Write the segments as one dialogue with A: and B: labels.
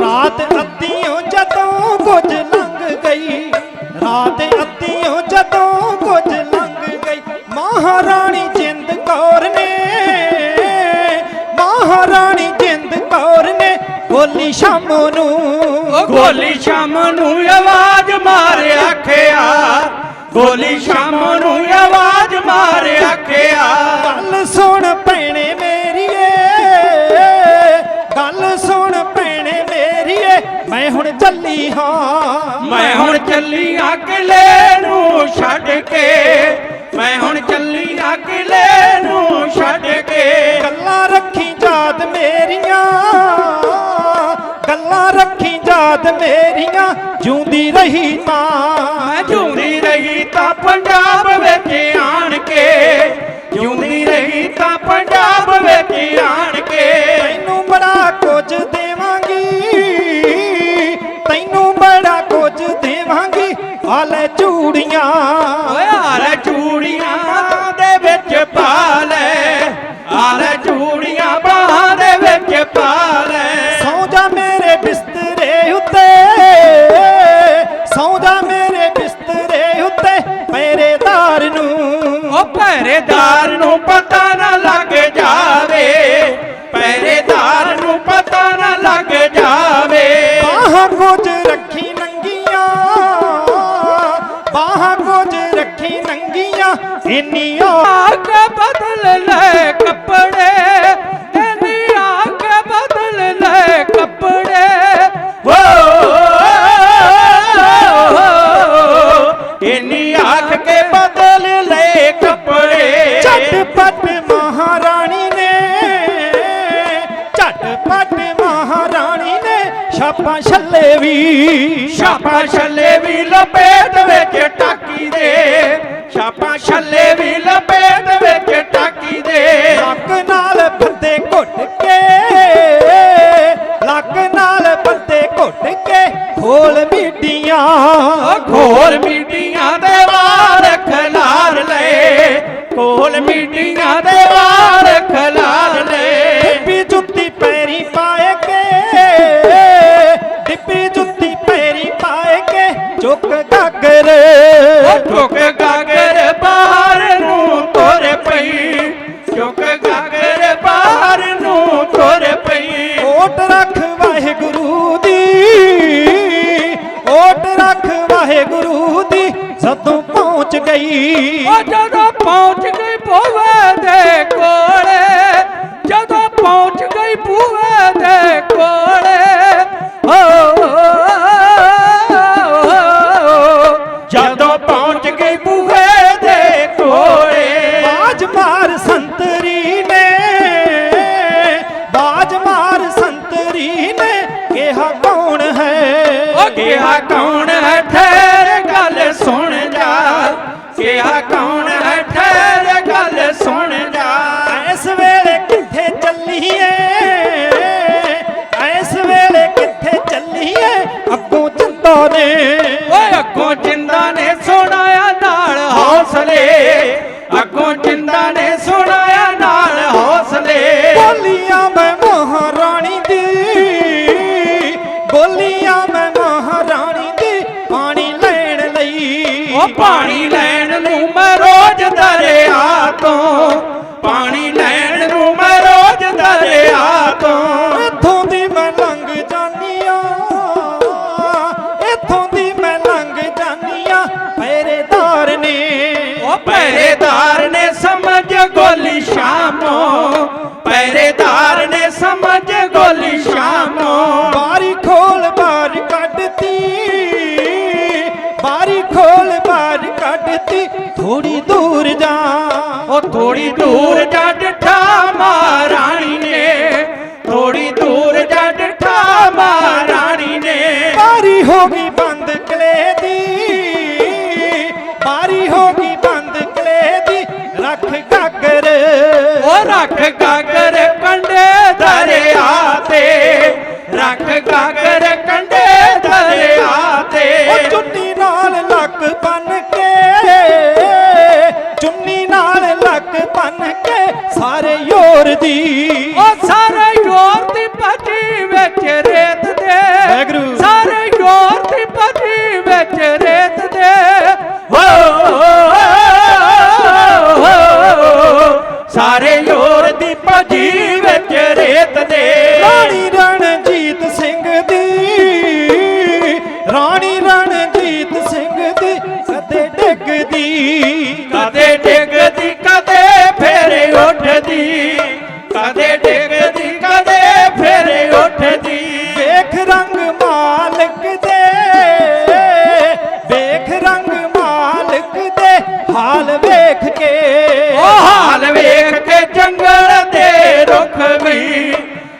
A: ਰਾਤ ਅੱਧੀਓ ਜਦੋਂ ਕੁਝ ਲੰਘ ਗਈ, ਰਾਤ ਅੱਧੀਓ ਜਦੋਂ ਕੁਝ ਲੰਘ ਗਈ, ਮਹਾਰਾਣੀ ਜਿੰਦ ਕੌਰ ਨੇ, ਮਹਾਰਾਣੀ ਜਿੰਦ ਕੌਰ ਨੇ ਬੋਲੀ ਸ਼ਾਮ ਨੂੰ,
B: ਉਹ ਗੋਲੀ ਸ਼ਾਮ ਨੂੰ ਆਵਾਜ਼ ਮਾਰਿਆ, ਆਖਿਆ, ਗੋਲੀ ਸ਼ਾਮ ਨੂੰ ਆਵਾਜ਼
A: ਹੁਣ ਚੱਲੀ ਹਾਂ।
B: ਮੈਂ ਹੁਣ ਚੱਲੀ ਅਕਲੇ ਨੂੰ ਛੱਡ ਕੇ। ਮੈਂ ਹੁਣ ਚੱਲੀ ਅਕਲੇ ਨੂੰ ਛੱਡ ਕੇ।
A: ਗੱਲਾਂ ਰੱਖੀ ਯਾਦ ਮੇਰੀਆਂ। ਗੱਲਾਂ ਰੱਖੀ ਯਾਦ ਮੇਰੀਆਂ। ਜਿਉਂਦੀ ਰਹੀ ਤਾਂ।
B: ਮੈਂ ਝੂੰਦੀ ਰਹੀ ਤਾਂ ਪੰਜਾਬ
A: ਹਾਲੇ ਚੂੜੀਆਂ
B: ਓਏ ਹਾਲੇ ਚੂੜੀਆਂ ਦੇ ਵਿੱਚ ਪਾ ਲੈ। ਹਾਲੇ ਚੂੜੀਆਂ ਬਾਹਾਂ ਦੇ ਵਿੱਚ ਪਾ ਲੈ।
A: ਇੰਨੀਆਂ
B: ਆਗ ਬਦਲ ਲੈ ਕੱਪੜੇ ਇਹਨੀ ਆਗ ਬਦਲ ਲੈ ਕੱਪੜੇ। ਓ ਇੰਨੀ ਆਖ ਕੇ ਬਦਲ ਲੈ ਕੱਪੜੇ।
A: ਝਟਪਟ ਮਹਾਰਾਣੀ ਨੇ ਝਟਪਟ ਮਹਾਰਾਣੀ ਨੇ ਛਾਪਾਂ ਛੱਲੇ ਵੀ
B: ਛਾਪਾ ਛੱਲੇ ਵੀ ਲਪੇਟ ਵਿੱਚ ਟਾਕੀ ਦੇ। ਛਾਪਾ ਛੱਲੇ ਵੀ ਲਪੇਟ ਵਿੱਚ ਟਾਕੀ ਦੇ।
A: ਲੱਕ ਨਾਲ ਬੰਦੇ ਘੁੱਟ ਕੇ ਲੱਕ ਨਾਲ ਬੰਦੇ ਘੁੱਟ ਕੇ ਖੋਲ ਮੀਡੀਆਂ
B: ਖੋਲ ਮੀਡੀਆਂ ਦੇ ਵਾਰ ਖਲਾਰ ਲੈ ਖੋਲ ਮੀਡੀਆਂ ਦੇ ਵਾਰ ਖਲਾਰ ਲੈ
A: ਡਿੱਪੀ ਜੁੱਤੀ ਪੈਰੀ ਪਾਏ ਕੇ ਡਿੱਪੀ ਜੁੱਤੀ ਪੈਰੀ ਪਾਏ ਕੇ ਚੁੱਕ ਗਾਗਰ
B: ਉਹ
A: ਜਦੋਂ ਪਹੁੰਚ ਗਈ।
B: ਉਹ ਜਦੋਂ ਪਹੁੰਚ ਗਈ ਭੂਵੇ ਦੇ ਕੋਲੇ ਜਦੋਂ ਪਹੁੰਚ
A: ਪਾਣੀ ਲੈਣ
B: ਨੂੰ ਮੈਂ ਰੋਜ਼ ਦਰਿਆ ਤੋਂ ਉਹ
A: ਥੋੜੀ ਸਾਰੇ ਯੋਰ ਦੀ।
B: ਉਹ ਸਾਰੇ ਯੋਰ ਦੀ ਭੱਜੀ ਵਿੱਚ ਰੇਤ ਦੇ।
A: ਸਾਰੇ
B: ਯੋਰ ਦੀ
C: ਭੱਜੀ ਵਿੱਚ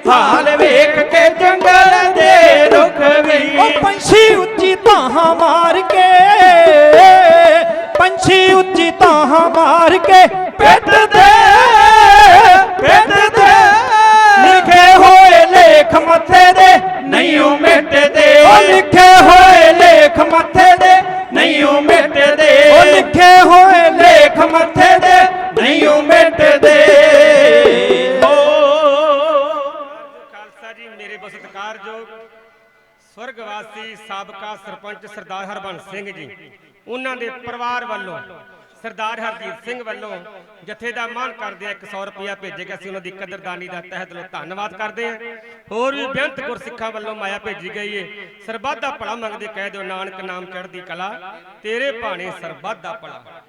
C: 怕嘞。ਸਾਬਕਾ ਸਰਪੰਚ ਸਰਦਾਰ ਹਰਬੰਸ ਸਿੰਘ ਜੀ। ਉਹਨਾਂ ਦੇ ਪਰਿਵਾਰ ਵੱਲੋਂ ਸਰਦਾਰ ਹਰਜੀਤ ਸਿੰਘ ਵੱਲੋਂ ਜਥੇ ਦਾ ਮਾਨ ਕਰਦੇ ਆ 100 ਰੁਪਇਆ ਭੇਜੇਗਾ ਸੀ। ਉਹਨਾਂ ਦੀ ਕਦਰਦਾਨੀ ਦਾ ਤਹਿ ਦਿਲੋਂ ਧੰਨਵਾਦ ਕਰਦੇ ਆ ਹੋਰ ਵੀ ਬੇਅੰਤ ਗੁਰਸਿੱਖਾਂ ਵੱਲੋਂ ਮਾਇਆ ਭੇਜੀ ਗਈ ਏ। ਸਰਬੱਤ ਦਾ ਭਲਾ ਮੰਗਦੇ ਕਹਿ ਦਿਓ, ਨਾਨਕ ਨਾਮ ਚੜ੍ਹਦੀ ਕਲਾ। ਤੇਰੇ ਭਾਣੇ ਸਰਬੱਤ ਦਾ ਭਲਾ।